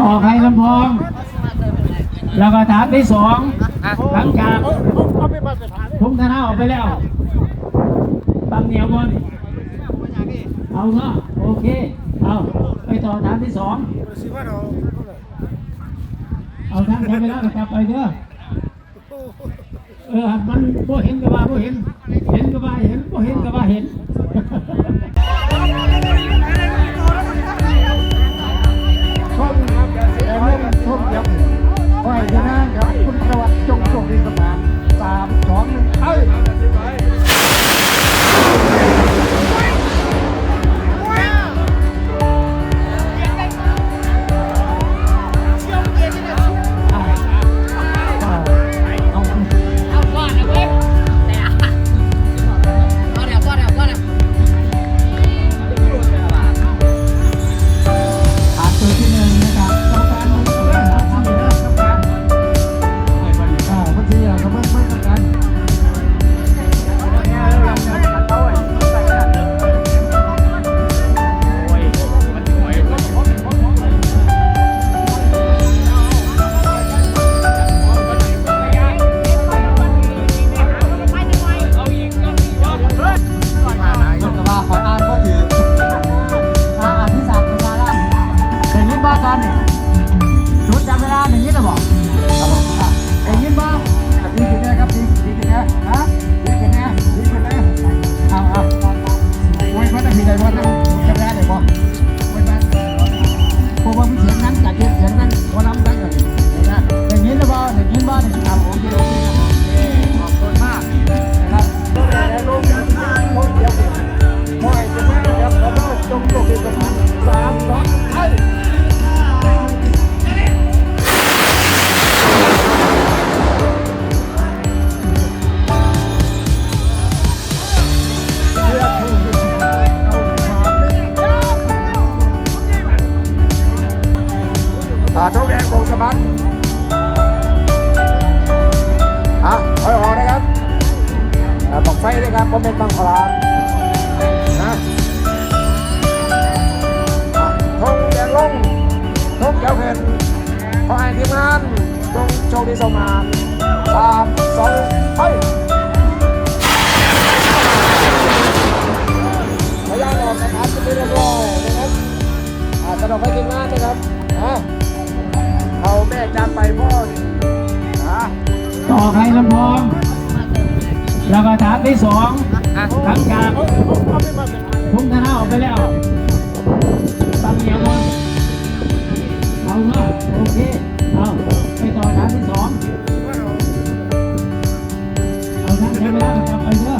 ต่อไข่ลำพอง แล้วก็ฐานที่สองหลังจากทุงธนาออกไปแล้วบางเหนียวบนเอาเนาะโอเค เอาไปต่อฐานที่สองเอาทางใช้ไปแล้วก็กลับไปเด้อเออมันบ่เห็นก็ว่าบ่เห็น เห็นก็ว่าเห็นบ่เห็นก็ว่าเห็น ชุดจำเวลาหนึ่งยี่สิบอกครับผมอะแต่ยินบ้าดีขึ้นแน่ครับดีดีขึ้นแน่ฮะ ไฟเลยครับเพราะเป็นบางขลามนะอะทงแดงลงทงเขียวเห็นขอให้ทีมงานจงโชคดีสมานสามสองไปพยายามออกนะครับจะไม่เรียบร้อยนะครับอ่าสำหรับให้ทีมงานนะครับอะเอาแม่จานไปพ่อนะต่อไข่ลำพอง แล้วก็ฐานที่สองหลังจากทุงธนาออกไปแล้วบางเหนียวบนเอาเนาะโอเค เอาไปต่อฐานที่สองเอาทางใช้ไปแล้วก็กลับไปเด้อเ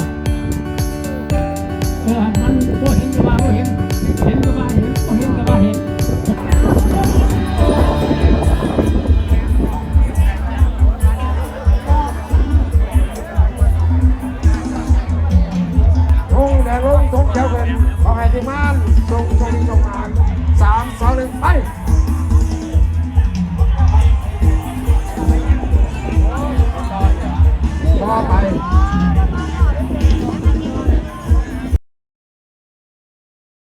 ขอให้ทีมงานรงจงรงอ่างสามสองหนึ่งไปต่อไป